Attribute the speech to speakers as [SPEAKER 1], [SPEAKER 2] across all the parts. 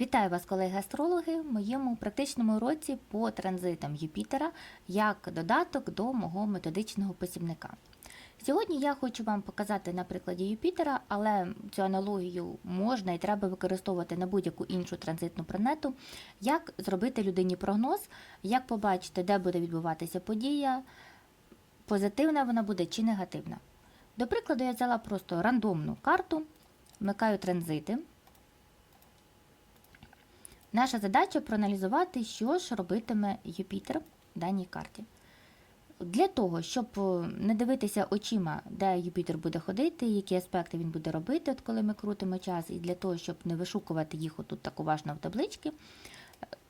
[SPEAKER 1] Вітаю вас, колеги-астрологи, в моєму практичному уроці по транзитам Юпітера як додаток до мого методичного посібника. Сьогодні я хочу вам показати на прикладі Юпітера, але цю аналогію можна і треба використовувати на будь-яку іншу транзитну планету, як зробити людині прогноз, як побачити, де буде відбуватися подія, позитивна вона буде чи негативна. До прикладу, я взяла просто рандомну карту, вмикаю транзити. Наша задача проаналізувати, що ж робитиме Юпітер в даній карті. Для того, щоб е, не дивитися очима, де Юпітер буде ходити, які аспекти він буде робити, от коли ми крутимо час, і для того, щоб не вишукувати їх отут так уважно в таблички,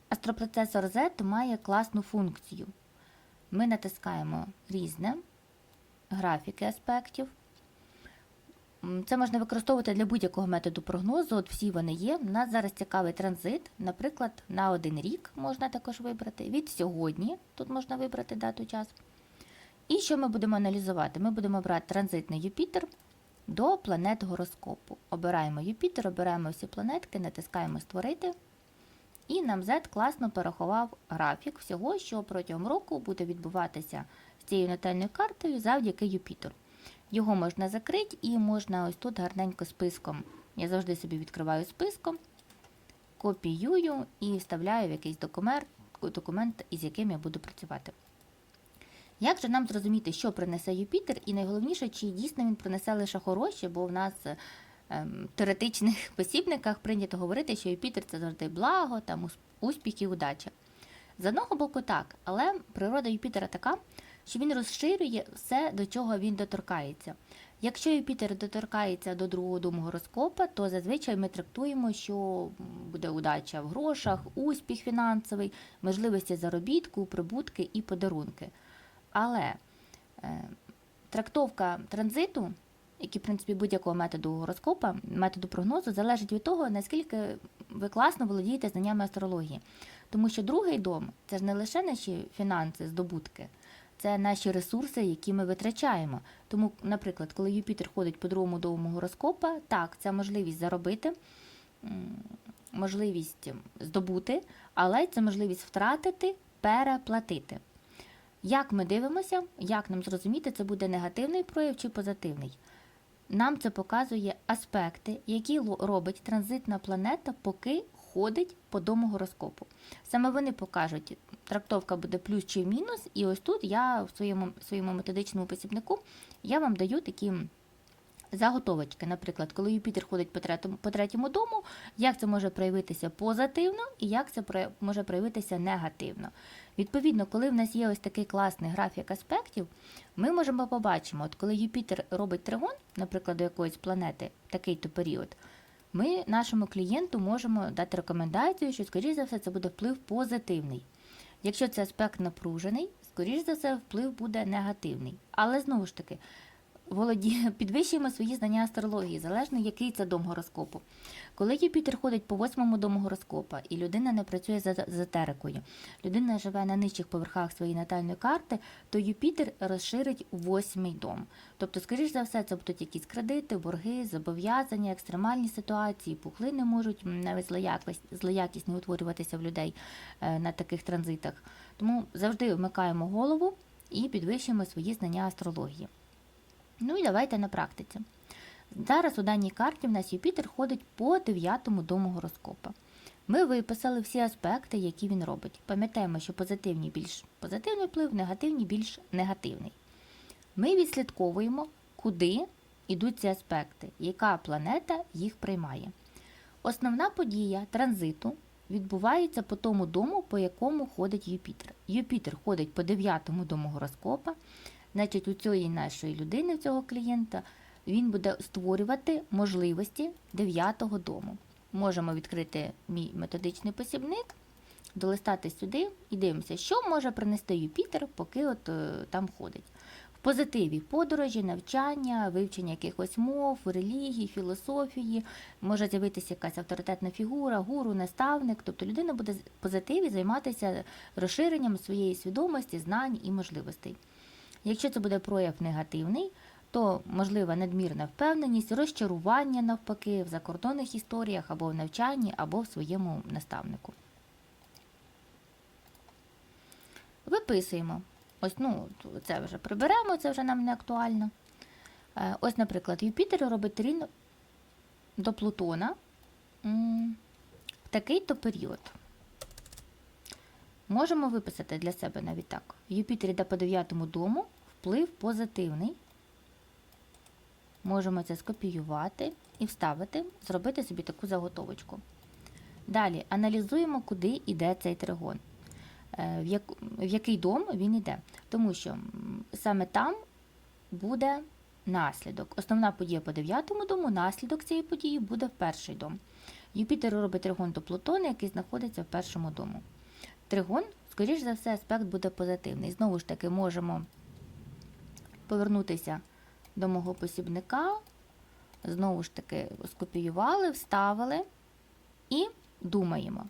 [SPEAKER 1] астропроцесор Z має класну функцію. Ми натискаємо різне, графіки аспектів. Це можна використовувати для будь-якого методу прогнозу. От всі вони є. У нас зараз цікавий транзит. Наприклад, на один рік можна також вибрати. Від сьогодні тут можна вибрати дату час. І що ми будемо аналізувати? Ми будемо брати транзит на Юпітер до планет гороскопу. Обираємо Юпітер, обираємо всі планетки, натискаємо Створити. І нам Z класно порахував графік всього, що протягом року буде відбуватися з цією натальною картою завдяки Юпітеру. Його можна закрити і можна ось тут гарненько списком. Я завжди собі відкриваю списком, копіюю і вставляю в якийсь документ, документ, із яким я буду працювати. Як же нам зрозуміти, що принесе Юпітер, і найголовніше, чи дійсно він принесе лише хороше, бо в нас ем, в теоретичних посібниках прийнято говорити, що Юпітер це завжди благо, там успіх і удача. З одного боку, так, але природа Юпітера така, що він розширює все, до чого він доторкається. Якщо Юпітер доторкається до другого дому гороскопа, то зазвичай ми трактуємо, що буде удача в грошах, успіх фінансовий, можливості заробітку, прибутки і подарунки. Але е, трактовка транзиту, як і в принципі будь-якого методу гороскопа, методу прогнозу, залежить від того, наскільки ви класно володієте знаннями астрології. Тому що другий дом це ж не лише наші фінанси, здобутки, це наші ресурси, які ми витрачаємо. Тому, наприклад, коли Юпітер ходить по другому дому гороскопа, так, це можливість заробити, можливість здобути, але це можливість втратити, переплатити. Як ми дивимося, як нам зрозуміти, це буде негативний прояв чи позитивний? Нам це показує аспекти, які робить транзитна планета, поки ходить по дому гороскопу. Саме вони покажуть, трактовка буде плюс чи мінус, і ось тут я в своєму, своєму методичному посібнику я вам даю такі заготовочки. Наприклад, коли Юпітер ходить по третьому, по третьому дому, як це може проявитися позитивно і як це може проявитися негативно. Відповідно, коли в нас є ось такий класний графік аспектів, ми можемо побачимо, от коли Юпітер робить тригон, наприклад, до якоїсь планети, такий-то період, ми нашому клієнту можемо дати рекомендацію, що, скоріш за все, це буде вплив позитивний. Якщо це аспект напружений, скоріш за все, вплив буде негативний. Але знову ж таки, володі... підвищуємо свої знання астрології, залежно який це дом гороскопу. Коли Юпітер ходить по восьмому дому гороскопа, і людина не працює за езотерикою, людина живе на нижчих поверхах своєї натальної карти, то Юпітер розширить восьмий дом. Тобто, скоріш за все, це будуть якісь кредити, борги, зобов'язання, екстремальні ситуації, пухлини можуть навіть злоякість, злоякісні утворюватися в людей е, на таких транзитах. Тому завжди вмикаємо голову і підвищуємо свої знання астрології. Ну і давайте на практиці. Зараз у даній карті в нас Юпітер ходить по дев'ятому дому гороскопа. Ми виписали всі аспекти, які він робить. Пам'ятаємо, що позитивні більш позитивний вплив, негативні більш негативний. Ми відслідковуємо, куди йдуть ці аспекти, яка планета їх приймає. Основна подія транзиту відбувається по тому дому, по якому ходить Юпітер. Юпітер ходить по дев'ятому дому гороскопа. Значить, у цієї нашої людини, у цього клієнта, він буде створювати можливості дев'ятого дому. Можемо відкрити мій методичний посібник, долистати сюди і дивимося, що може принести Юпітер, поки от е, там ходить. В позитиві подорожі, навчання, вивчення якихось мов, релігії, філософії, може з'явитися якась авторитетна фігура, гуру, наставник. Тобто людина буде в позитиві займатися розширенням своєї свідомості, знань і можливостей. Якщо це буде прояв негативний, то можлива надмірна впевненість, розчарування навпаки в закордонних історіях або в навчанні, або в своєму наставнику. Виписуємо. Ось, ну, це вже приберемо, це вже нам не актуально. Е, Ось, наприклад, Юпітер робить трін до Плутона в такий-то період. Можемо виписати для себе навіть так. Юпітер йде по 9 дому, вплив позитивний. Можемо це скопіювати і вставити, зробити собі таку заготовочку. Далі аналізуємо, куди йде цей тригон, Е, в, як, в який дом він йде. Тому що саме там буде наслідок. Основна подія по 9 дому, наслідок цієї події буде в перший дом. Юпітер робить тригон до Плутона, який знаходиться в першому дому. Тригон, скоріш за все, аспект буде позитивний. Знову ж таки, можемо повернутися до мого посібника. Знову ж таки, скопіювали, вставили і думаємо.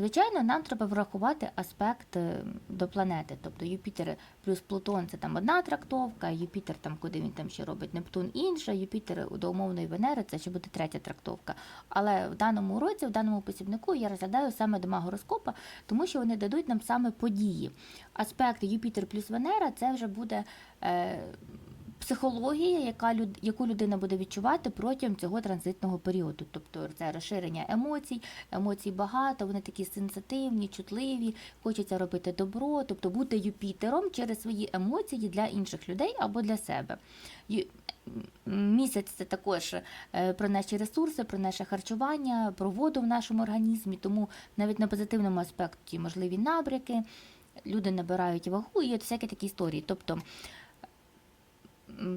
[SPEAKER 1] Звичайно, нам треба врахувати аспект е, до планети. Тобто Юпітер плюс Плутон це там одна трактовка, Юпітер, там, куди він там ще робить Нептун інша, Юпітер до умовної Венери це ще буде третя трактовка. Але в даному уроці, в даному посібнику я розглядаю саме дома гороскопа, тому що вони дадуть нам саме події. Аспект Юпітер плюс Венера це вже буде. Е, Психологія, яка люд, яку людина буде відчувати протягом цього транзитного періоду, тобто це розширення емоцій, емоцій багато, вони такі сенситивні, чутливі, хочеться робити добро, тобто бути Юпітером через свої емоції для інших людей або для себе. Місяць це також е, про наші ресурси, про наше харчування, про воду в нашому організмі, тому навіть на позитивному аспекті можливі набряки, люди набирають вагу і от всякі такі історії. Тобто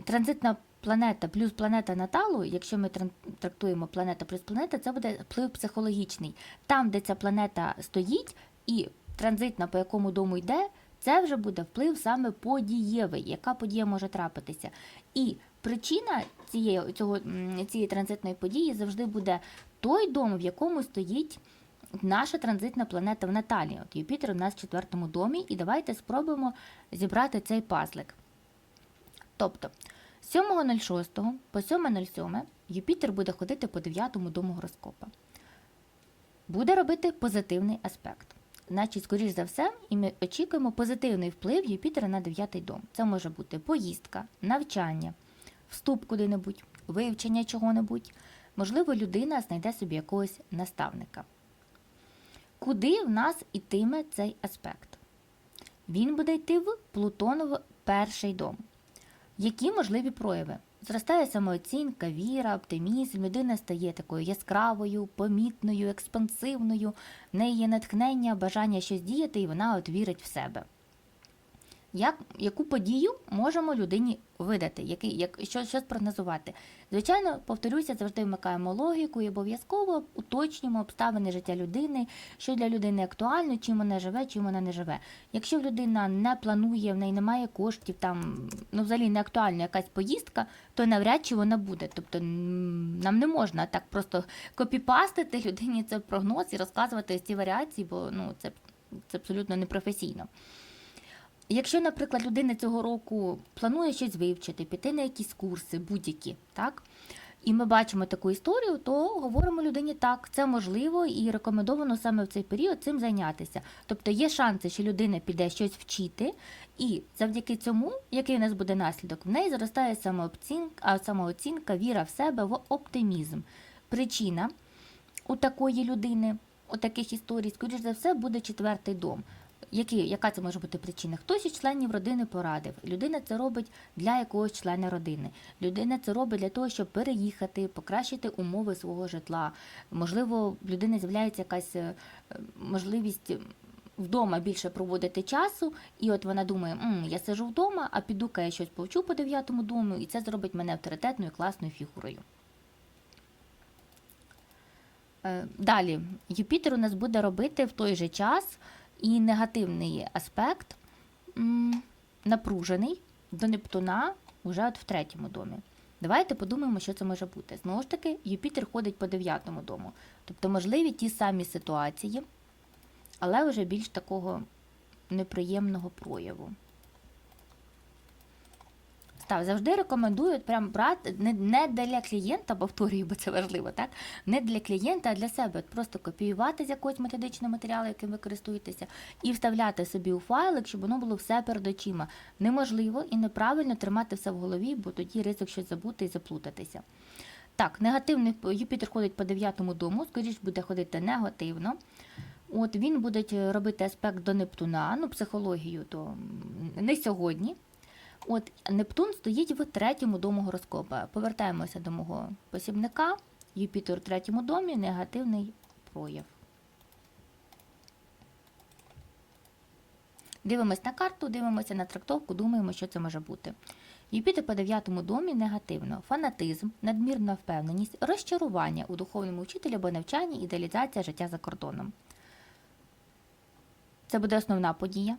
[SPEAKER 1] транзитна планета плюс планета наталу, якщо ми трактуємо планета плюс планета, це буде вплив психологічний. Там, де ця планета стоїть, і транзитна, по якому дому йде, це вже буде вплив саме подієвий, яка подія може трапитися. І причина цієї, цього, цієї транзитної події завжди буде той дом, в якому стоїть наша транзитна планета в Наталі. От Юпітер у нас в четвертому домі, і давайте спробуємо зібрати цей пазлик. Тобто, з 7.06 по 7.07 Юпітер буде ходити по 9 дому гороскопа. Буде робити позитивний аспект. Значить, скоріш за все, і ми очікуємо позитивний вплив Юпітера на 9 дом. Це може бути поїздка, навчання, вступ куди-небудь, вивчення чого-небудь. Можливо, людина знайде собі якогось наставника. Куди в нас ітиме цей аспект? Він буде йти в Плутонов перший дом. Які можливі прояви? Зростає самооцінка, віра, оптимізм, людина стає такою яскравою, помітною, експансивною, в неї є натхнення, бажання щось діяти, і вона от вірить в себе. Як, яку подію можемо людині видати, який, як, що, що спрогнозувати? Звичайно, повторюся, завжди вмикаємо логіку і обов'язково уточнюємо обставини життя людини, що для людини актуально, чим вона живе, чим вона не живе. Якщо людина не планує, в неї немає коштів, там ну взагалі не актуальна якась поїздка, то навряд чи вона буде. Тобто нам не можна так просто копіпастити людині цей прогноз і розказувати ці варіації, бо ну це, це абсолютно непрофесійно. Якщо, наприклад, людина цього року планує щось вивчити, піти на якісь курси, будь-які, так? І ми бачимо таку історію, то говоримо людині так, це можливо і рекомендовано саме в цей період цим зайнятися. Тобто є шанси, що людина піде щось вчити, і завдяки цьому, який у нас буде наслідок, в неї зростає самооцінка, самооцінка, віра в себе, в оптимізм. Причина у такої людини, у таких історій, скоріш за все, буде четвертий дом. Які, яка це може бути причина? Хтось із членів родини порадив. Людина це робить для якогось члена родини. Людина це робить для того, щоб переїхати, покращити умови свого житла. Можливо, в людини з'являється якась е, можливість вдома більше проводити часу, і от вона думає, М, я сижу вдома, а піду-ка я щось повчу по дев'ятому дому, і це зробить мене авторитетною класною фігурою. Е, Далі, Юпітер у нас буде робити в той же час і негативний аспект напружений до Нептуна вже от в третьому домі. Давайте подумаємо, що це може бути. Знову ж таки, Юпітер ходить по дев'ятому дому. Тобто можливі ті самі ситуації, але вже більш такого неприємного прояву. Так, завжди рекомендую прям брати не, не для клієнта, повторюю, бо це важливо, так? Не для клієнта, а для себе. От просто копіювати з якогось методичного матеріалу, яким ви користуєтеся, і вставляти собі у файлик, щоб воно було все перед очима. Неможливо і неправильно тримати все в голові, бо тоді ризик щось забути і заплутатися. Так, негативний Юпітер ходить по дев'ятому дому, скоріш буде ходити негативно. От він буде робити аспект до Нептуна, ну, психологію, то не сьогодні. От Нептун стоїть в третьому дому гороскопа. Повертаємося до мого посібника. Юпітер у третьому домі негативний прояв. Дивимось на карту, дивимося на трактовку, думаємо, що це може бути. Юпітер по дев'ятому домі негативно. Фанатизм, надмірна впевненість, розчарування у духовному вчителі або навчанні, ідеалізація життя за кордоном. Це буде основна подія.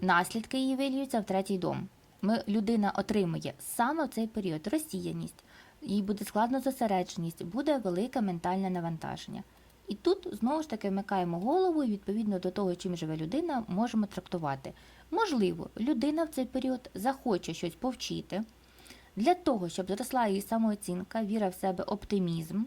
[SPEAKER 1] Наслідки її виліються в третій дом. Ми, людина отримує саме в цей період розсіяність, їй буде складно зосередженість, буде велике ментальне навантаження. І тут знову ж таки вмикаємо голову і відповідно до того, чим живе людина, можемо трактувати. Можливо, людина в цей період захоче щось повчити для того, щоб зросла її самооцінка, віра в себе, оптимізм.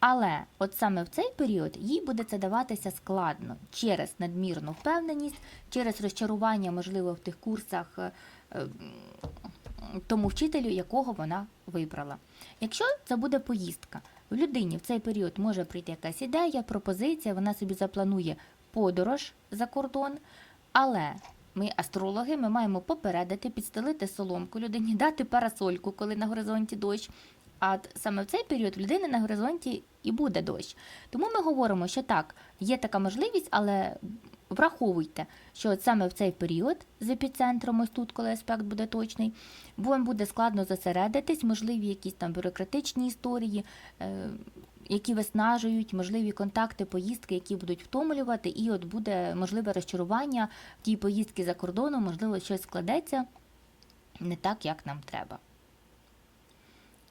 [SPEAKER 1] Але от саме в цей період їй буде це даватися складно через надмірну впевненість, через розчарування, можливо, в тих курсах е, тому вчителю, якого вона вибрала. Якщо це буде поїздка, в людині в цей період може прийти якась ідея, пропозиція, вона собі запланує подорож за кордон, але ми, астрологи, ми маємо попередити, підстелити соломку людині, дати парасольку, коли на горизонті дощ. А саме в цей період в людини на горизонті і буде дощ. Тому ми говоримо, що так, є така можливість, але враховуйте, що от саме в цей період з епіцентром, ось тут, коли аспект буде точний, вам буде складно зосередитись, можливі якісь там бюрократичні історії, е, які виснажують, можливі контакти, поїздки, які будуть втомлювати, і от буде можливе розчарування в тій поїздці за кордоном, можливо, щось складеться не так, як нам треба.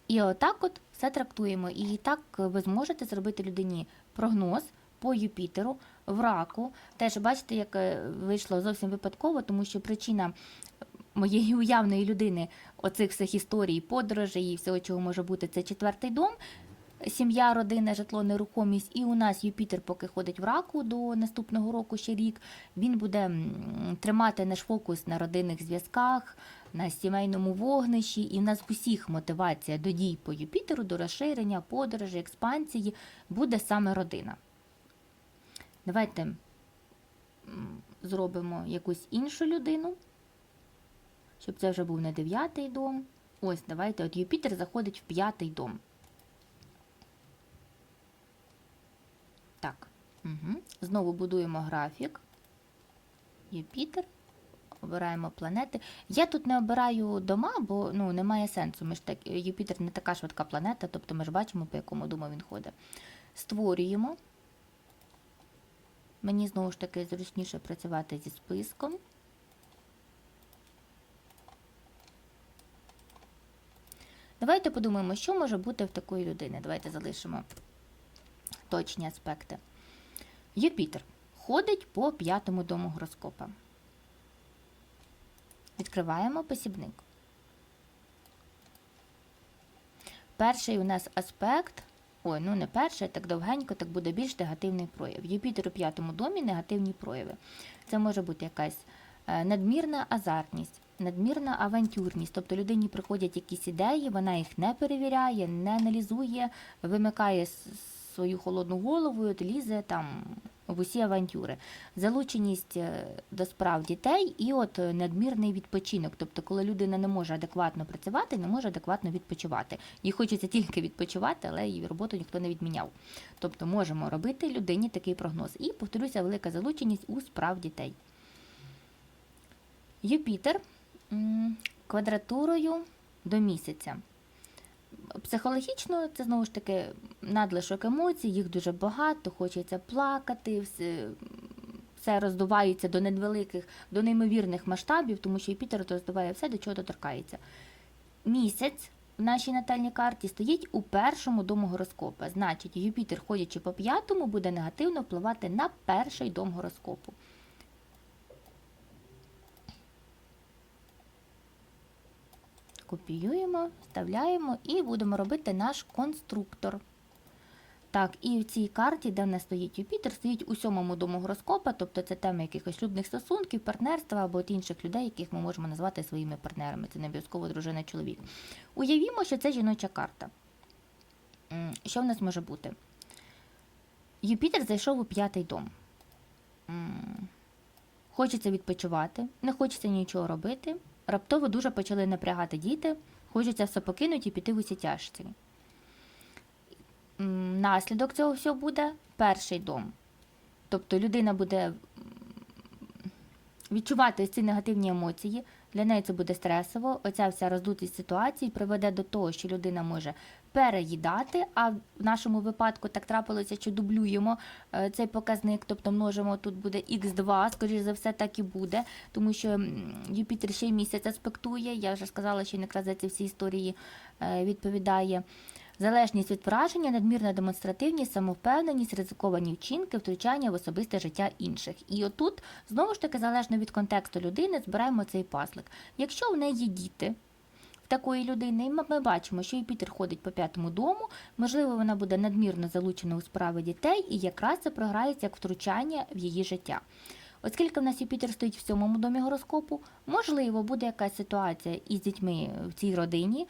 [SPEAKER 1] І отак от все трактуємо. І так ви зможете зробити людині прогноз по Юпітеру в раку. Теж бачите, як е, вийшло зовсім випадково, тому що причина моєї уявної людини оцих всіх історій, подорожей і всього, чого може бути, це четвертий дом. Сім'я, родина, житло, нерухомість, і у нас Юпітер, поки ходить в раку до наступного року ще рік, він буде тримати наш фокус на родинних зв'язках, на сімейному вогнищі, і в нас усіх мотивація до дій по Юпітеру, до розширення, подорожі, експансії буде саме родина. Давайте зробимо якусь іншу людину, щоб це вже був не дев'ятий дом. Ось, давайте, от Юпітер заходить в п'ятий дом. Так. Угу. Знову будуємо графік. Юпітер. Обираємо планети. Я тут не обираю дома, бо ну, немає сенсу. Ми ж так, Юпітер не така швидка планета, тобто ми ж бачимо, по якому дому він ходить. Створюємо. Мені знову ж таки зручніше працювати зі списком. Давайте подумаємо, що може бути в такої людини. Давайте залишимо точні аспекти. Юпітер ходить по п'ятому дому гороскопа. Відкриваємо посібник. Перший у нас аспект. Ой, ну не перший, так довгенько, так буде більш негативний прояв. Юпітер у п'ятому домі негативні прояви. Це може бути якась е, надмірна азартність, надмірна авантюрність. Тобто людині приходять якісь ідеї, вона їх не перевіряє, не аналізує, вимикає свою холодну голову, лізе там в усі авантюри. Залученість е, до справ дітей і от е, надмірний відпочинок. Тобто, коли людина не може адекватно працювати, не може адекватно відпочивати. Їй хочеться тільки відпочивати, але її роботу ніхто не відміняв. Тобто можемо робити людині такий прогноз. І, повторюся, велика залученість у справ дітей. Юпітер квадратурою до місяця. Психологічно це знову ж таки надлишок емоцій, їх дуже багато, хочеться плакати, все, все роздувається до невеликих, до неймовірних масштабів, тому що Юпітер роздуває все, до чого доторкається. Місяць в нашій натальній карті стоїть у першому дому гороскопа. Значить, Юпітер, ходячи по п'ятому, буде негативно впливати на перший дом гороскопу. Копіюємо, вставляємо і будемо робити наш конструктор. Так, і в цій карті, де в нас стоїть Юпітер, стоїть у сьомому дому гороскопа, тобто це тема якихось шлюбних стосунків, партнерства або от інших людей, яких ми можемо назвати своїми партнерами. Це не обов'язково дружина чоловік. Уявімо, що це жіноча карта. Що в нас може бути? Юпітер зайшов у п'ятий дом. Хочеться відпочивати, не хочеться нічого робити. Раптово дуже почали напрягати діти, хочеться все покинути і піти в усі тяжці. Наслідок цього всього буде перший дом. Тобто людина буде відчувати ці негативні емоції. Для неї це буде стресово. Оця вся роздутість ситуації приведе до того, що людина може переїдати. А в нашому випадку так трапилося, що дублюємо е, цей показник, тобто множимо тут буде х2, скоріш за все, так і буде, тому що Юпітер ще й місяць аспектує. Я вже сказала, що він якраз за ці всі історії е, відповідає. Залежність від враження, надмірна демонстративність, самовпевненість, ризиковані вчинки, втручання в особисте життя інших. І отут, знову ж таки, залежно від контексту людини, збираємо цей паслик. Якщо в неї діти, в такої людини, і ми, бачимо, що Юпітер ходить по п'ятому дому, можливо, вона буде надмірно залучена у справи дітей, і якраз це програється як втручання в її життя. Оскільки в нас Юпітер стоїть в сьомому домі гороскопу, можливо, буде якась ситуація із дітьми в цій родині.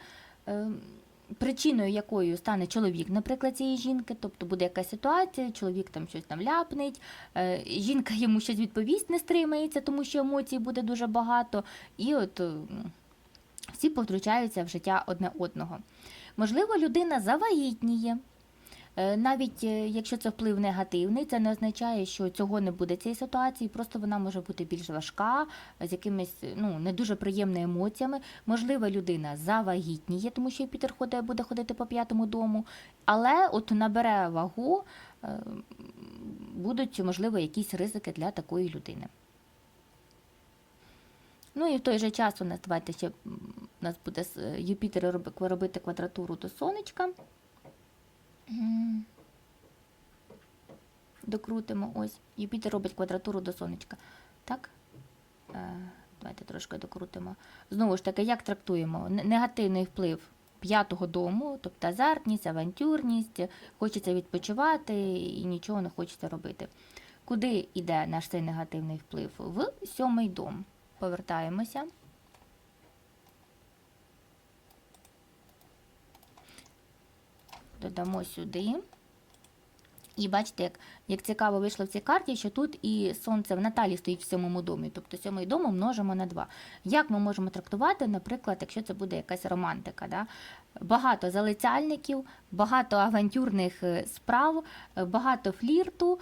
[SPEAKER 1] Причиною якою стане чоловік, наприклад, цієї жінки, тобто буде якась ситуація, чоловік там щось там ляпнить, е, жінка йому щось відповість, не стримається, тому що емоцій буде дуже багато, і от е, всі повтручаються в життя одне одного. Можливо, людина завагітніє. Е, Навіть е, якщо це вплив негативний, це не означає, що цього не буде цієї ситуації, просто вона може бути більш важка, з якимись ну, не дуже приємними емоціями. Можливо, людина завагітніє, тому що Юпітер ходить, буде ходити по п'ятому дому, але от набере вагу, е, будуть, можливо, якісь ризики для такої людини. Ну і в той же час у нас давайте ще у нас буде Юпітер робити квадратуру до сонечка. Докрутимо. Ось. Юпітер робить квадратуру до сонечка. Так? Е, давайте трошки докрутимо. Знову ж таки, як трактуємо? Негативний вплив п'ятого дому, тобто азартність, авантюрність, хочеться відпочивати і нічого не хочеться робити. Куди йде наш цей негативний вплив? В сьомий дом. Повертаємося. Додамо сюди. І бачите, як, як цікаво вийшло в цій карті, що тут і сонце в Наталі стоїть в сьомому домі, тобто сьомий дом множимо на 2. Як ми можемо трактувати, наприклад, якщо це буде якась романтика? Да? Багато залицяльників, багато авантюрних е, справ, е, багато флірту.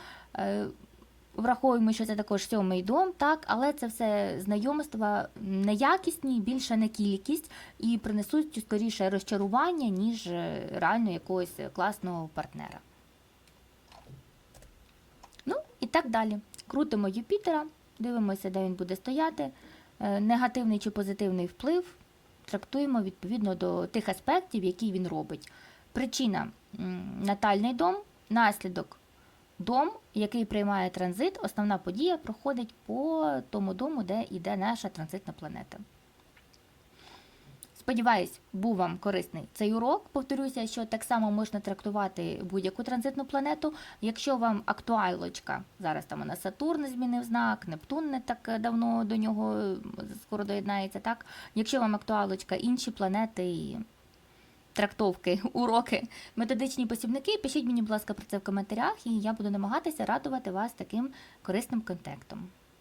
[SPEAKER 1] Враховуємо, що це також сьомий дом, так, але це все знайомства неякісні, більше не кількість, і принесуть скоріше розчарування, ніж е, реально якогось класного партнера. Ну і так далі. Крутимо Юпітера, дивимося, де він буде стояти. Е, Негативний чи позитивний вплив трактуємо відповідно до тих аспектів, які він робить. Причина натальний дом, наслідок дом, який приймає транзит, основна подія проходить по тому дому, де йде наша транзитна планета. Сподіваюсь, був вам корисний цей урок. Повторюся, що так само можна трактувати будь-яку транзитну планету. Якщо вам актуалочка, зараз там у нас Сатурн змінив знак, Нептун не так давно до нього е, скоро доєднається. Так, якщо вам актуалочка, інші планети трактовки, уроки, методичні посібники, пишіть мені, будь ласка, про це в коментарях, і я буду намагатися радувати вас таким корисним контентом.